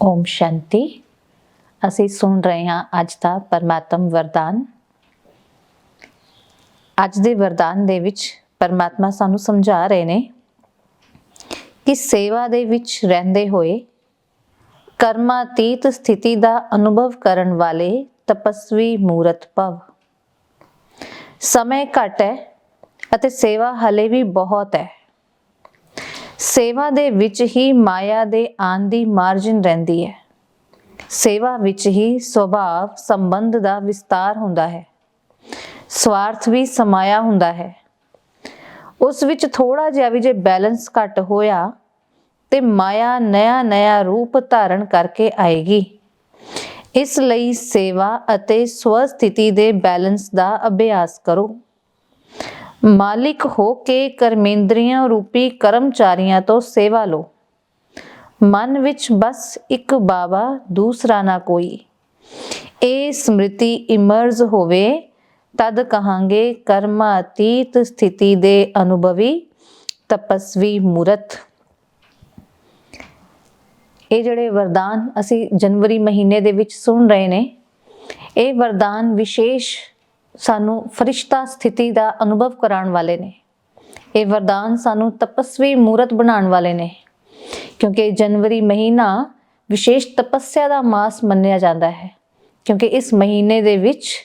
ਓਮ ਸ਼ਾਂਤੀ। ਅਸੀਂ ਸੁਣ ਰਹੇ ਹਾਂ ਅੱਜ ਦਾ ਪਰਮਾਤਮ ਵਰਦਾਨ। ਅੱਜ ਦੇ ਵਰਦਾਨ ਦੇ ਵਿੱਚ ਪਰਮਾਤਮਾ ਸਾਨੂੰ ਸਮਝਾ ਰਹੇ ਨੇ ਕਿ ਸੇਵਾ ਦੇ ਵਿੱਚ ਰਹਿੰਦੇ ਹੋਏ ਕਰਮਾਤੀਤ ਸਥਿਤੀ ਦਾ ਅਨੁਭਵ ਕਰਨ ਵਾਲੇ ਤਪਸਵੀ ਮੂਰਤ ਭਵ। ਸਮੇਂ ਘੱਟ ਹੈ ਅਤੇ ਸੇਵਾ ਹਲੇ ਵੀ ਬਹੁਤ ਹੈ। ਸੇਵਾ ਦੇ ਵਿੱਚ ਹੀ ਮਾਇਆ ਦੇ ਆਨ ਦੀ ਮਾਰਜਿਨ ਰਹਿੰਦੀ ਹੈ। ਸੇਵਾ ਵਿੱਚ ਹੀ ਸੁਭਾਵ ਸੰਬੰਧ ਦਾ ਵਿਸਤਾਰ ਹੁੰਦਾ ਹੈ। ਸਵਾਰਥ ਵੀ ਸਮਾਇਆ ਹੁੰਦਾ ਹੈ। ਉਸ ਵਿੱਚ ਥੋੜਾ ਜਿਹਾ ਵੀ ਜੇ ਬੈਲੈਂਸ ਘਟ ਹੋਇਆ, ਤੇ ਮਾਇਆ ਨਇਆ ਨਇਆ ਰੂਪ ਧਾਰਨ ਕਰਕੇ ਆਏਗੀ। ਇਸ ਲਈ ਸੇਵਾ ਅਤੇ ਸਵ ਸਥਿਤੀ ਦੇ ਬੈਲੈਂਸ ਦਾ ਅਭਿਆਸ ਕਰੋ। ਮਾਲਿਕ ਹੋ ਕੇ ਕਰਮੇਂਦਰੀਆਂ ਰੂਪੀ ਕਰਮਚਾਰੀਆਂ ਤੋਂ ਸੇਵਾ ਲੋ ਮਨ ਵਿੱਚ ਬਸ ਇੱਕ ਬਾਬਾ ਦੂਸਰਾ ਨਾ ਕੋਈ। ਇਹ ਸਮ੍ਰਿਤੀ ਇਮਰਜ ਹੋਵੇ, ਤਦ ਕਹਾਂਗੇ ਕਰਮਾ ਅਤੀਤ ਸਥਿਤੀ ਦੇ ਅਨੁਭਵੀ ਤਪਸਵੀ ਮੂਰਤ। ਇਹ ਜਿਹੜੇ ਵਰਦਾਨ ਅਸੀਂ ਜਨਵਰੀ ਮਹੀਨੇ ਦੇ ਵਿੱਚ ਸੁਣ ਰਹੇ ਨੇ, ਇਹ ਵਰਦਾਨ ਵਿਸ਼ੇਸ਼ ਸਾਨੂੰ ਫਰਿਸ਼ਤਾ ਸਥਿਤੀ ਦਾ ਅਨੁਭਵ ਕਰਾਉਣ ਵਾਲੇ ਨੇ। ਇਹ ਵਰਦਾਨ ਸਾਨੂੰ ਤਪਸਵੀ ਮੂਰਤ ਬਣਾਉਣ ਵਾਲੇ ਨੇ। ਕਿਉਂਕਿ ਜਨਵਰੀ ਮਹੀਨਾ ਵਿਸ਼ੇਸ਼ ਤਪੱਸਿਆ ਦਾ ਮਾਸ ਮੰਨਿਆ ਜਾਂਦਾ ਹੈ। ਕਿਉਂਕਿ ਇਸ ਮਹੀਨੇ ਦੇ ਵਿੱਚ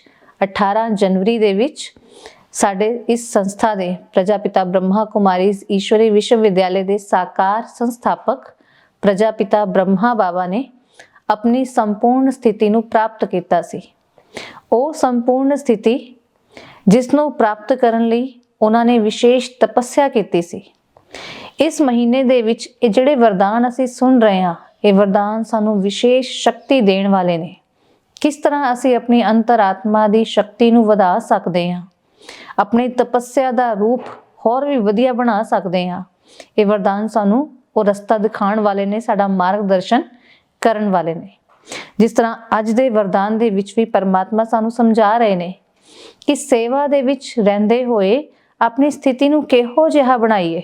18 ਜਨਵਰੀ ਦੇ ਵਿੱਚ, ਸਾਡੇ ਇਸ ਸੰਸਥਾ ਦੇ ਪ੍ਰਜਾਪਿਤਾ ਬ੍ਰਹਮਾ ਕੁਮਾਰੀ ਈਸ਼ਵਰੀ ਵਿਸ਼ਵ ਵਿਦਿਆਲੇ ਦੇ ਸਾਕਾਰ ਸੰਸਥਾਪਕ ਪ੍ਰਜਾਪਿਤਾ ਬ੍ਰਹਮਾ ਬਾਬਾ ਨੇ ਆਪਣੀ ਸੰਪੂਰਨ ਸਥਿਤੀ ਨੂੰ ਪ੍ਰਾਪਤ ਕੀਤਾ ਸੀ। ਉਹ ਸੰਪੂਰਨ ਸਥਿਤੀ ਜਿਸ ਨੂੰ ਪ੍ਰਾਪਤ ਕਰਨ ਲਈ ਉਹਨਾਂ ਨੇ ਵਿਸ਼ੇਸ਼ ਤਪੱਸਿਆ ਕੀਤੀ ਸੀ। ਇਸ ਮਹੀਨੇ ਦੇ ਵਿੱਚ ਇਹ ਜਿਹੜੇ ਵਰਦਾਨ ਅਸੀਂ ਸੁਣ ਰਹੇ ਹਾਂ, ਇਹ ਵਰਦਾਨ ਸਾਨੂੰ ਵਿਸ਼ੇਸ਼ ਸ਼ਕਤੀ ਦੇਣ ਵਾਲੇ ਨੇ। ਕਿਸ ਤਰ੍ਹਾਂ ਅਸੀਂ ਆਪਣੀ ਅੰਤਰਾਤਮਾ ਦੀ ਸ਼ਕਤੀ ਨੂੰ ਵਧਾ ਸਕਦੇ ਹਾਂ, ਆਪਣੀ ਤਪੱਸਿਆ ਦਾ ਰੂਪ ਹੋਰ ਵੀ ਵਧੀਆ ਬਣਾ ਸਕਦੇ ਹਾਂ, ਇਹ ਵਰਦਾਨ ਸਾਨੂੰ ਉਹ ਰਸਤਾ ਦਿਖਾਉਣ ਵਾਲੇ ਨੇ, ਸਾਡਾ ਮਾਰਗਦਰਸ਼ਨ ਕਰਨ ਵਾਲੇ ਨੇ। ਜਿਸ ਤਰ੍ਹਾਂ ਅੱਜ ਦੇ ਵਰਦਾਨ ਦੇ ਵਿੱਚ ਵੀ ਪਰਮਾਤਮਾ ਸਾਨੂੰ ਸਮਝਾ ਰਹੇ ਨੇ ਕਿ ਸੇਵਾ ਦੇ ਵਿੱਚ ਰਹਿੰਦੇ ਹੋਏ ਆਪਣੀ ਸਥਿਤੀ ਨੂੰ ਕਿਹੋ ਜਿਹਾ ਬਣਾਈਏ।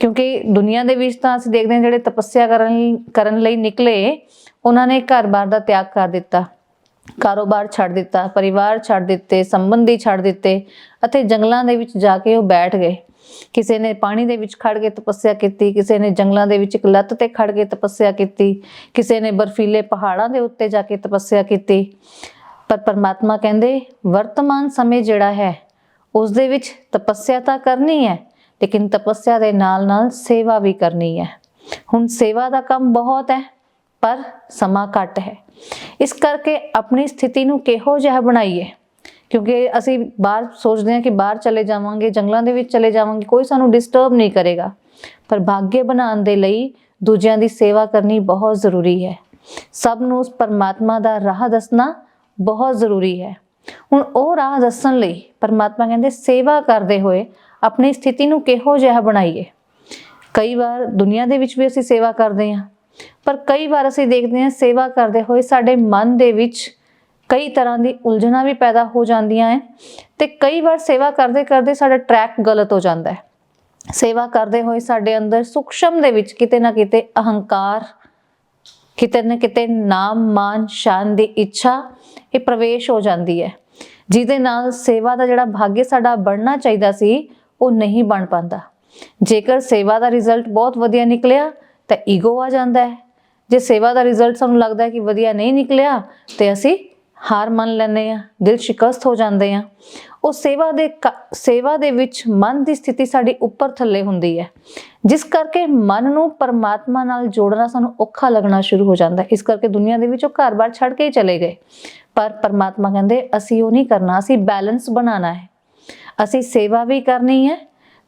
ਕਿਉਂਕਿ ਦੁਨੀਆ ਦੇ ਵਿੱਚ ਤਾਂ ਅਸੀਂ ਦੇਖਦੇ ਹਾਂ ਜਿਹੜੇ ਤਪੱਸਿਆ ਕਰਨ ਕਰਨ ਲਈ ਨਿਕਲੇ, ਉਹਨਾਂ ਨੇ ਘਰ-ਬਾਰ ਦਾ ਤਿਆਗ ਕਰ ਦਿੱਤਾ। ਕਾਰੋਬਾਰ ਛੱਡ ਦਿੱਤਾ, ਪਰਿਵਾਰ ਛੱਡ ਦਿੱਤੇ, ਸੰਬੰਧੀ ਛੱਡ ਦਿੱਤੇ ਅਤੇ ਜੰਗਲਾਂ ਦੇ ਵਿੱਚ ਜਾ ਕੇ ਉਹ ਬੈਠ ਗਏ। ਕਿਸੇ ਨੇ ਪਾਣੀ ਦੇ ਵਿੱਚ ਖੜ ਕੇ ਤਪੱਸਿਆ ਕੀਤੀ, ਕਿਸੇ ਨੇ ਜੰਗਲਾਂ ਦੇ ਵਿੱਚ ਇੱਕ ਲੱਤ ਤੇ ਖੜ ਕੇ ਤਪੱਸਿਆ ਕੀਤੀ, ਕਿਸੇ ਨੇ ਬਰਫੀਲੇ ਪਹਾੜਾਂ ਦੇ ਉੱਤੇ ਜਾ ਕੇ ਤਪੱਸਿਆ ਕੀਤੀ। ਪਰ ਪਰਮਾਤਮਾ ਕਹਿੰਦੇ, ਵਰਤਮਾਨ ਸਮੇਂ ਜਿਹੜਾ ਹੈ, ਉਸ ਦੇ ਵਿੱਚ ਤਪੱਸਿਆ ਤਾਂ ਕਰਨੀ ਹੈ, ਲੇਕਿਨ ਤਪੱਸਿਆ ਦੇ ਨਾਲ-ਨਾਲ ਸੇਵਾ ਵੀ ਕਰਨੀ ਹੈ। ਹੁਣ ਸੇਵਾ ਦਾ ਕੰਮ ਬਹੁਤ ਹੈ, ਪਰ ਸਮਾਂ ਘੱਟ ਹੈ। ਇਸ ਕਰਕੇ ਆਪਣੀ ਸਥਿਤੀ ਨੂੰ ਕਿਹੋ ਜਿਹਾ ਬਣਾਈਏ? ਕਿਉਂਕਿ ਅਸੀਂ ਬਾਹਰ ਸੋਚਦੇ ਹਾਂ ਕਿ ਬਾਹਰ ਚਲੇ ਜਾਵਾਂਗੇ, ਜੰਗਲਾਂ ਦੇ ਵਿੱਚ ਚਲੇ ਜਾਵਾਂਗੇ, ਕੋਈ ਸਾਨੂੰ ਡਿਸਟਰਬ ਨਹੀਂ ਕਰੇਗਾ। ਪਰ ਭਾਗਯ ਬਣਾਉਣ ਦੇ ਲਈ ਦੂਜਿਆਂ ਦੀ ਸੇਵਾ ਕਰਨੀ ਬਹੁਤ ਜ਼ਰੂਰੀ ਹੈ। ਸਭ ਨੂੰ ਉਸ ਪਰਮਾਤਮਾ ਦਾ ਰਾਹ ਦੱਸਣਾ ਬਹੁਤ ਜ਼ਰੂਰੀ ਹੈ। ਹੁਣ ਉਹ ਰਾਹ ਦੱਸਣ ਲਈ ਪਰਮਾਤਮਾ ਕਹਿੰਦੇ, ਸੇਵਾ ਕਰਦੇ ਹੋਏ ਆਪਣੀ ਸਥਿਤੀ ਨੂੰ ਕਿਹੋ ਜਿਹਾ ਬਣਾਈਏ? ਕਈ ਵਾਰ ਦੁਨੀਆ ਦੇ ਵਿੱਚ ਵੀ ਅਸੀਂ ਸੇਵਾ ਕਰਦੇ ਹਾਂ, ਪਰ ਕਈ ਵਾਰ ਅਸੀਂ ਦੇਖਦੇ ਹਾਂ ਸੇਵਾ ਕਰਦੇ ਹੋਏ ਸਾਡੇ ਮਨ ਦੇ ਵਿੱਚ ਕਈ ਤਰ੍ਹਾਂ ਦੀ ਉਲਝਣਾਂ ਵੀ ਪੈਦਾ ਹੋ ਜਾਂਦੀਆਂ ਹੈ ਤੇ ਕਈ ਵਾਰ ਸੇਵਾ ਕਰਦੇ ਕਰਦੇ ਸਾਡਾ ਟਰੈਕ ਗਲਤ ਹੋ ਜਾਂਦਾ ਹੈ ਸੇਵਾ ਕਰਦੇ ਹੋਏ ਸਾਡੇ ਅੰਦਰ ਸੂਖਸ਼ਮ ਦੇ ਵਿੱਚ ਕਿਤੇ ਨਾ ਕਿਤੇ ਅਹੰਕਾਰ, ਕਿਤੇ ਨਾ ਕਿਤੇ ਨਾਮ, ਮਾਨ, ਸ਼ਾਨ ਦੀ ਇੱਛਾ ਇਹ ਪ੍ਰਵੇਸ਼ ਹੋ ਜਾਂਦੀ ਹੈ ਜਿਹਦੇ ਨਾਲ ਸੇਵਾ ਦਾ ਜਿਹੜਾ ਭਾਗਯ ਸਾਡਾ ਬਣਨਾ ਚਾਹੀਦਾ ਸੀ, ਉਹ ਨਹੀਂ ਬਣ ਪਾਉਂਦਾ ਜੇਕਰ ਸੇਵਾ ਦਾ ਰਿਜ਼ਲਟ ਬਹੁਤ ਵਧੀਆ ਨਿਕਲਿਆ, ਤਾਂ ਈਗੋ ਆ ਜਾਂਦਾ ਹੈ ਜੇ ਸੇਵਾ ਦਾ ਰਿਜ਼ਲਟ ਸਾਨੂੰ ਲੱਗਦਾ ਹੈ ਕਿ ਵਧੀਆ ਨਹੀਂ ਨਿਕਲਿਆ, ਤੇ ਅਸੀਂ ਹਾਰ ਮੰਨ ਲੈਂਦੇ ਆ, ਦਿਲ ਸ਼ਿਕਸਤ ਹੋ ਜਾਂਦੇ ਆ। ਉਹ ਸੇਵਾ ਦੇ ਸੇਵਾ ਦੇ ਵਿੱਚ ਮਨ ਦੀ ਸਥਿਤੀ ਸਾਡੀ ਉੱਪਰ ਥੱਲੇ ਹੁੰਦੀ ਹੈ। ਜਿਸ ਕਰਕੇ ਮਨ ਨੂੰ ਪਰਮਾਤਮਾ ਨਾਲ ਜੋੜਨਾ ਸਾਨੂੰ ਔਖਾ ਲੱਗਣਾ ਸ਼ੁਰੂ ਹੋ ਜਾਂਦਾ ਇਸ ਕਰਕੇ ਦੁਨੀਆ ਦੇ ਵਿੱਚ ਉਹ ਘਰ-ਬਾਰ ਛੱਡ ਕੇ ਹੀ ਚਲੇ ਗਏ। ਪਰ ਪਰਮਾਤਮਾ ਕਹਿੰਦੇ, ਅਸੀਂ ਉਹ ਨਹੀਂ ਕਰਨਾ, ਅਸੀਂ ਬੈਲੈਂਸ ਬਣਾਉਣਾ ਹੈ। ਅਸੀਂ ਸੇਵਾ ਵੀ ਕਰਨੀ ਹੈ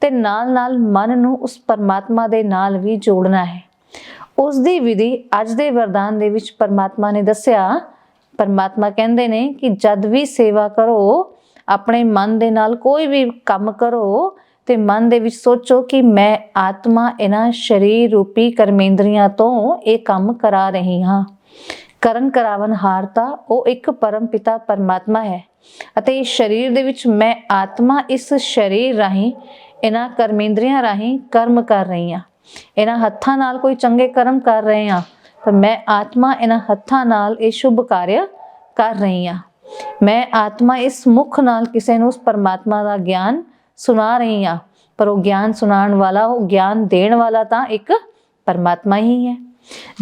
ਤੇ ਨਾਲ-ਨਾਲ ਮਨ ਨੂੰ ਉਸ ਪਰਮਾਤਮਾ ਦੇ ਨਾਲ ਵੀ ਜੋੜਨਾ ਹੈ। ਉਸ ਦੀ ਵਿਧੀ ਅੱਜ ਦੇ ਵਰਦਾਨ ਦੇ ਵਿੱਚ ਪਰਮਾਤਮਾ ਨੇ ਦੱਸਿਆ ਪਰਮਾਤਮਾ ਕਹਿੰਦੇ ਨੇ ਕਿ ਜਦ ਵੀ ਸੇਵਾ ਕਰੋ, ਆਪਣੇ ਮਨ ਦੇ ਨਾਲ ਕੋਈ ਵੀ ਕੰਮ ਕਰੋ ਤੇ ਮਨ ਦੇ ਵਿੱਚ ਸੋਚੋ ਕਿ ਮੈਂ ਆਤਮਾ ਇਹਨਾਂ ਸਰੀਰ ਰੂਪੀ ਕਰਮੇਂਦਰੀਆਂ ਤੋਂ ਇਹ ਕੰਮ ਕਰਾ ਰਹੀ ਹਾਂ। ਕਰਨ ਕਰਾਵਨ ਹਾਰਤਾ ਉਹ ਇੱਕ ਪਰਮ ਪਿਤਾ ਪਰਮਾਤਮਾ ਹੈ ਅਤੇ ਇਸ ਸਰੀਰ ਦੇ ਵਿੱਚ ਮੈਂ ਆਤਮਾ ਇਸ ਸਰੀਰ ਰਾਹੀਂ, ਇਹਨਾਂ ਕਰਮੇਂਦਰੀਆਂ ਰਾਹੀਂ ਕਰਮ ਕਰ ਰਹੀ ਹਾਂ। ਇਹਨਾਂ ਹੱਥਾਂ ਨਾਲ ਕੋਈ ਚੰਗੇ ਕਰਮ ਕਰ ਰਹੇ ਹਾਂ। ਪਰ ਮੈਂ ਆਤਮਾ ਇਹਨਾਂ ਹੱਥਾਂ ਨਾਲ ਇਹ ਸ਼ੁਭ ਕਾਰਜ ਕਰ ਰਹੀ ਹਾਂ। ਮੈਂ ਆਤਮਾ ਇਸ ਮੁਖ ਨਾਲ ਕਿਸੇ ਨੂੰ ਉਸ ਪਰਮਾਤਮਾ ਦਾ ਗਿਆਨ ਸੁਣਾ ਰਹੀ ਹਾਂ। ਪਰ ਉਹ ਗਿਆਨ ਸੁਣਾਉਣ ਵਾਲਾ, ਉਹ ਗਿਆਨ ਦੇਣ ਵਾਲਾ ਤਾਂ ਇੱਕ ਪਰਮਾਤਮਾ ਹੀ ਹੈ।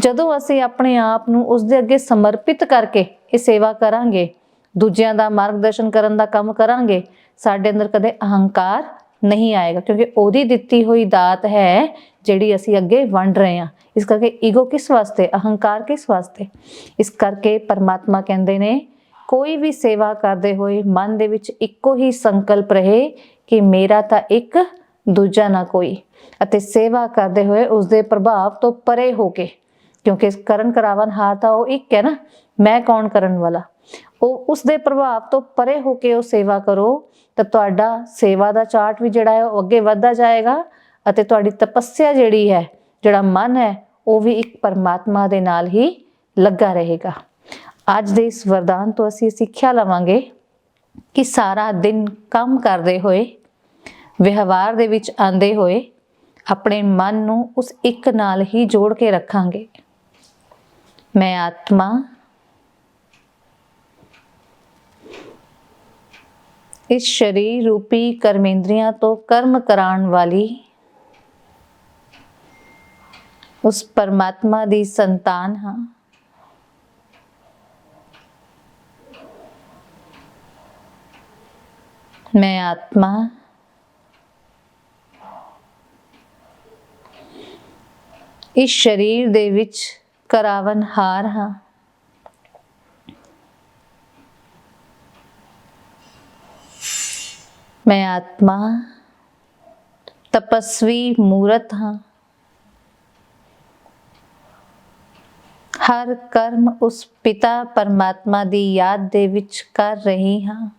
ਜਦੋਂ ਅਸੀਂ ਆਪਣੇ ਆਪ ਨੂੰ ਉਸ ਦੇ ਅੱਗੇ ਸਮਰਪਿਤ ਕਰਕੇ ਇਹ ਸੇਵਾ ਕਰਾਂਗੇ, ਦੂਜਿਆਂ ਦਾ ਮਾਰਗਦਰਸ਼ਨ ਕਰਨ ਦਾ ਕੰਮ ਕਰਾਂਗੇ, ਸਾਡੇ ਅੰਦਰ ਕਦੇ ਅਹੰਕਾਰ ਨਹੀਂ ਆਏਗਾ, ਕਿਉਂਕਿ ਉਹਦੀ ਦਿੱਤੀ ਹੋਈ ਦਾਤ ਹੈ ਜਿਹੜੀ ਅਸੀਂ ਅੱਗੇ ਵੰਡ ਰਹੇ ਹਾਂ। ਇਸ ਕਰਕੇ ਈਗੋ ਕਿਸ ਵਾਸਤੇ? ਅਹੰਕਾਰ ਕਿਸ ਵਾਸਤੇ? ਇਸ ਕਰਕੇ ਪਰਮਾਤਮਾ ਕਹਿੰਦੇ ਨੇ, ਕੋਈ ਵੀ ਸੇਵਾ ਕਰਦੇ ਹੋਏ ਮਨ ਦੇ ਵਿੱਚ ਇੱਕੋ ਹੀ ਸੰਕਲਪ ਰਹੇ ਕਿ ਮੇਰਾ ਤਾਂ ਇੱਕ, ਦੂਜਾ ਨਾ ਕੋਈ। ਅਤੇ ਸੇਵਾ ਕਰਦੇ ਹੋਏ ਉਸ ਦੇ ਪ੍ਰਭਾਵ ਤੋਂ ਪਰੇ ਹੋ ਕੇ, ਕਿਉਂਕਿ ਕਰਨ ਕਰਾਵਨ ਹਾਰ ਤਾਂ ਉਹ ਇੱਕ ਹੈ ਨਾ, ਮੈਂ ਕੌਣ ਕਰਨ ਵਾਲਾ? ਉਹ ਉਸ ਦੇ ਪ੍ਰਭਾਵ ਤੋਂ ਪਰੇ ਹੋ ਕੇ ਉਹ ਸੇਵਾ ਕਰੋ, ਤਾਂ ਤੁਹਾਡਾ ਸੇਵਾ ਦਾ ਚਾਰਟ ਵੀ ਜਿਹੜਾ ਹੈ ਉਹ ਅੱਗੇ ਵੱਧਦਾ ਜਾਏਗਾ ਅਤੇ ਤੁਹਾਡੀ ਤਪੱਸਿਆ ਜਿਹੜੀ ਹੈ, ਜਿਹੜਾ ਮਨ ਹੈ, ਉਹ ਵੀ ਇੱਕ ਪਰਮਾਤਮਾ ਦੇ ਨਾਲ ਹੀ ਲੱਗਾ ਰਹੇਗਾ। ਅੱਜ ਦੇ ਇਸ ਵਰਦਾਨ ਤੋਂ ਅਸੀਂ ਸਿੱਖਿਆ ਲਵਾਂਗੇ ਕਿ ਸਾਰਾ ਦਿਨ ਕੰਮ ਕਰਦੇ ਹੋਏ, ਵਿਵਹਾਰ ਦੇ ਵਿੱਚ ਆਂਦੇ ਹੋਏ ਆਪਣੇ ਮਨ ਨੂੰ ਉਸ ਇੱਕ ਨਾਲ ਹੀ ਜੋੜ ਕੇ ਰੱਖਾਂਗੇ। ਮੈਂ ਆਤਮਾ ਇਸ ਸ਼ਰੀਰ ਰੂਪੀ ਕਰਮੇਂਦਰੀਆਂ ਤੋਂ ਕਰਮ ਕਰਾਉਣ ਵਾਲੀ ਉਸ ਪਰਮਾਤਮਾ ਦੀ ਸੰਤਾਨ ਹਾਂ। ਮੈਂ ਆਤਮਾ। ਇਸ ਸ਼ਰੀਰ ਦੇ ਵਿੱਚ ਕਰਾਵਨ ਹਾਰ ਹਾਂ। ਮੈਂ ਆਤਮਾ ਤਪਸਵੀ ਮੂਰਤ ਹਾਂ ਹਰ ਕਰਮ ਉਸ ਪਿਤਾ ਪਰਮਾਤਮਾ ਦੀ ਯਾਦ ਦੇ ਵਿੱਚ ਕਰ ਰਹੀ ਹਾਂ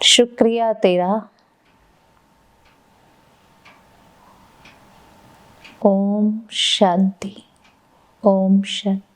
शुक्रिया तेरा ओम शांति ओम शांति